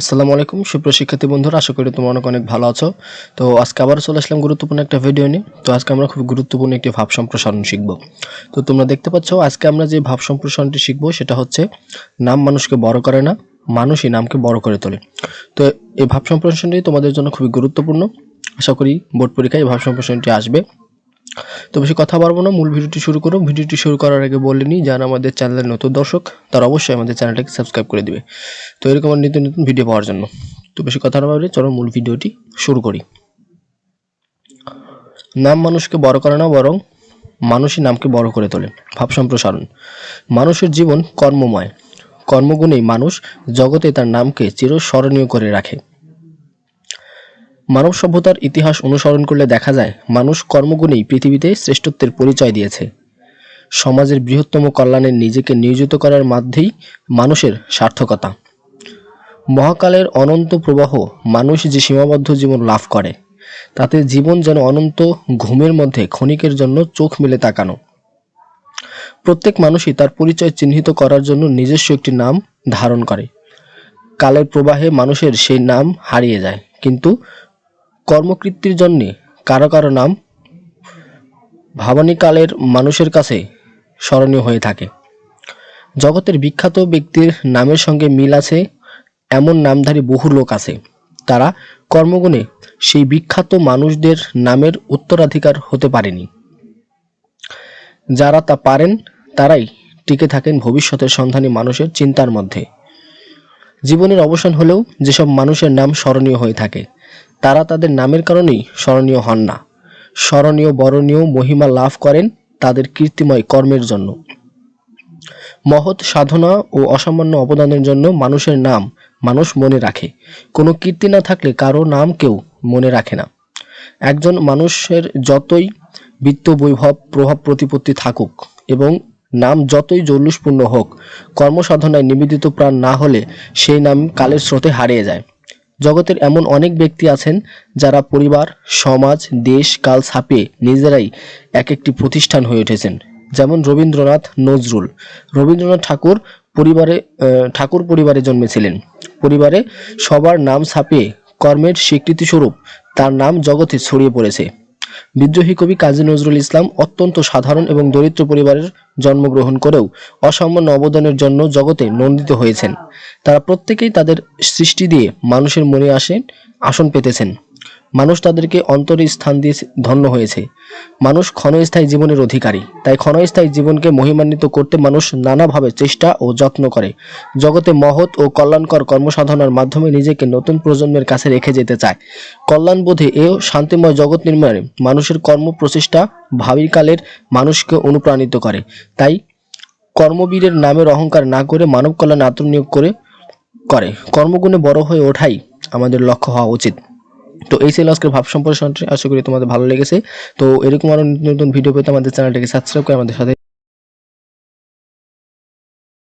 আসসালামু আলাইকুম, সুপ্রিয় শিক্ষার্থী বন্ধুরা, আশা করি তোমরা অনেক অনেক ভালো আছো। তো আজকে আবার চলে আসলাম গুরুত্বপূর্ণ একটা ভিডিও নিয়ে। তো আজকে আমরা খুব গুরুত্বপূর্ণ একটি ভাব সম্প্রসারণ শিখব। তো তোমরা দেখতে পাচ্ছ, আজকে আমরা যে ভাব সম্প্রসারণটি শিখব, সেটা হচ্ছে নাম মানুষকে বড় করে না, মানুষই নামকে বড় করে তোলে। তো এই ভাব সম্প্রসারণটি তোমাদের জন্য খুবই গুরুত্বপূর্ণ। আশা করি বোর্ড পরীক্ষায় এই ভাব সম্প্রসারণটি আসবে। তো বেশি কথা পারব না, মূল ভিডিওটি শুরু করো ভিডিওটি শুরু করার আগে বলে নিই, যারা আমাদের চ্যানেলের নতুন দর্শক, তারা অবশ্যই আমাদের চ্যানেলটাকে সাবস্ক্রাইব করে দিবে। তো এরকম নিত্য নতুন ভিডিও পাওয়ার জন্য। তো বেশি কথা না বলে চলো মূল ভিডিওটি শুরু করি। নাম মানুষকে বড় করে না, বরং মানুষই নামকে বড় করে তোলে। ভাব সম্প্রসারণ। মানুষের জীবন কর্মময়। কর্মগুণেই মানুষ জগতে তার নামকে চিরস্মরণীয় করে রাখে। মানব সভ্যতার ইতিহাস অনুসরণ করলে দেখা যায়, মানুষ কর্মগুণেই পৃথিবীতে শ্রেষ্ঠত্বের পরিচয় দিয়েছে। সমাজের বৃহত্তম কল্যাণে নিজেকে নিয়োজিত করার মধ্যেই মানুষের সার্থকতা। মহাকালের অনন্ত প্রবাহ মানুষ যে সীমাবদ্ধ জীবন লাভ করে, তাতে জীবন যেন অনন্ত ঘুমের মধ্যে ক্ষণিকের জন্য চোখ মেলে তাকানো। প্রত্যেক মানুষই তার পরিচয় চিহ্নিত করার জন্য নিজস্ব একটি নাম ধারণ করে। কালের প্রবাহে মানুষের সেই নাম হারিয়ে যায়, কিন্তু কর্মকৃত্তির জন্যে কারও কারও নাম ভাবানীকালের মানুষের কাছে স্মরণীয় হয়ে থাকে। জগতের বিখ্যাত ব্যক্তির নামের সঙ্গে মিল আছে এমন নামধারী বহু লোক আছে। তারা কর্মগুণে সেই বিখ্যাত মানুষদের নামের উত্তরাধিকার হতে পারেনি। যারা তা পারেন, তারাই টিকে থাকেন ভবিষ্যতের সন্ধানী মানুষের চিন্তার মধ্যে। জীবনের অবসান হলেও যেসব মানুষের নাম স্মরণীয় হয়ে থাকে তারা তাদের নামের কারণেই স্মরণীয় হন না। স্মরণীয়, বরণীয়, মহিমা লাভ করেন তাদের কীর্তিময় কর্মের জন্য। মহৎ সাধনা ও অসামান্য অবদানের জন্য মানুষের নাম মানুষ মনে রাখে। কোনো কীর্তি না থাকলে কারও নাম কেউ মনে রাখে না। একজন মানুষের যতই বিত্ত, বৈভব, প্রভাব প্রতিপত্তি থাকুক এবং নাম যতই জৌলুসপূর্ণ হোক, কর্মসাধনায় নিবেদিত প্রাণ না হলে সেই নাম কালের স্রোতে হারিয়ে যায়। জগতের এমন অনেক ব্যক্তি আছেন যারা পরিবার, সমাজ, দেশ, কাল ছাপিয়ে নিজেরাই এক একটি প্রতিষ্ঠান হয়ে উঠেছেন। যেমন রবীন্দ্রনাথ নজরুল। রবীন্দ্রনাথ ঠাকুর পরিবারে ঠাকুর পরিবারে জন্মেছিলেন। পরিবারে সবার নাম ছাপিয়ে কর্মের স্বীকৃতিস্বরূপ তার নাম জগতে ছড়িয়ে পড়েছে। বিদ্রোহী কবি কাজী নজরুল ইসলাম অত্যন্ত সাধারণ এবং দরিদ্র পরিবারের জন্মগ্রহণ করেও অসামান্য অবদানের জন্য জগতে নন্দিত হয়েছেন। তারা প্রত্যেকেই তাদের সৃষ্টি দিয়ে মানুষের মনে আসেন, আসন পেতেছেন। মানুষ তাদেরকে অন্তরে স্থান দিয়ে ধন্য হয়েছে। মানুষ ক্ষণস্থায়ী জীবনের অধিকারী। তাই ক্ষণস্থায়ী জীবনকে মহিমান্বিত করতে মানুষ নানাভাবে চেষ্টা ও যত্ন করে। জগতে মহৎ ও কল্যাণকর কর্মসাধনার মাধ্যমে নিজেকে নতুন প্রজন্মের কাছে রেখে যেতে চায়। কল্যাণবোধে এও শান্তিময় জগৎ নির্মাণে মানুষের কর্ম প্রচেষ্টা ভাবিকালের মানুষকে অনুপ্রাণিত করে। তাই কর্মবীরের নামের অহংকার না করে মানব কল্যাণ আত্মনিয়োগ করে করে। কর্মগুণে বড় হয়ে ওঠাই আমাদের লক্ষ্য হওয়া উচিত। তো এই ছিল আজকের ভাব সম্প্রসারণটি আশা করি তোমাদের ভালো লেগেছে। তো এরকম আরও নতুন নতুন ভিডিও পেতে আমাদের চ্যানেলটাকে সাবস্ক্রাইব করে আমাদের সাথে